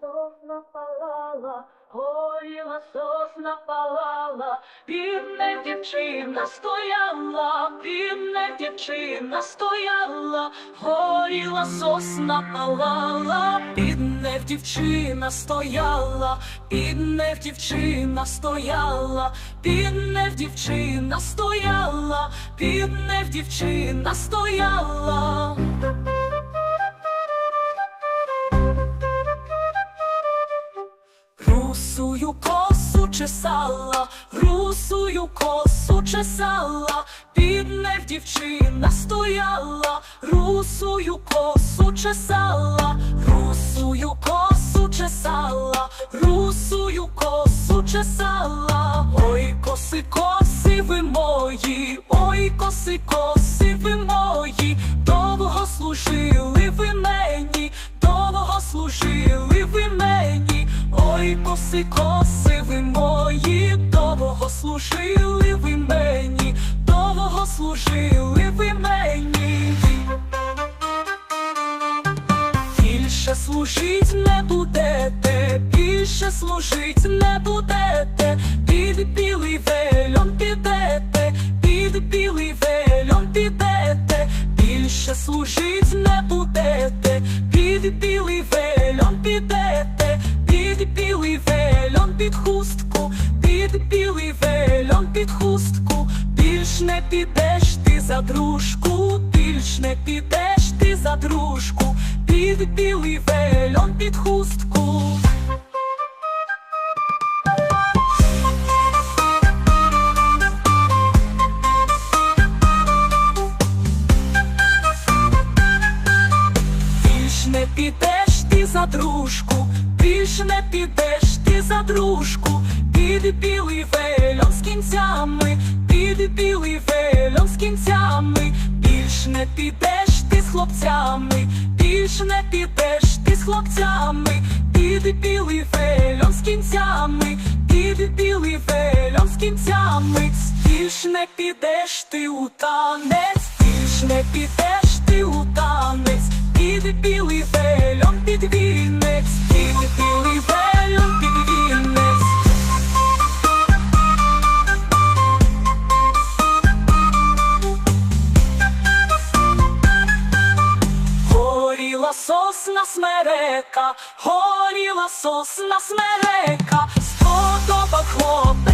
сосна палала, горіла сосна палала, бідна дівчина стояла, бідна дівчина стояла, горіла сосна палала, бідна дівчина стояла, бідна дівчина стояла, бідна дівчина стояла, бідна дівчина стояла. Русую косу чесала, русую косу чесала, бідна дівчина стояла, русую косу чесала, русую косу чесала, русую косу чесала, ой, коси, коси ви мої, ой, коси, коси ви мої, довго служили Коси, коси ви мої, довго служили ви мені, довго служили ви мені. Більше служить не будете, більше служить не будете, під білий вельон підете, під білий вельон підете, більше служить більш не підеш ти за дружку, більш не підеш ти за дружку, під білий вельон під хустку. Більш не підеш ти за дружку, більш не підеш ти за дружку, під білий вельон з кінцями, під білий вельон з кінцями, більш не підеш ти з хлопцями, більш не підеш ти з хлопцями, під білий вельон з кінцями, під білий вельон з кінцями, більш не підеш ти у танець, більш не підеш ти у танець. Під білий вельон смерека, горіла сосна смерека, сподобав хлопець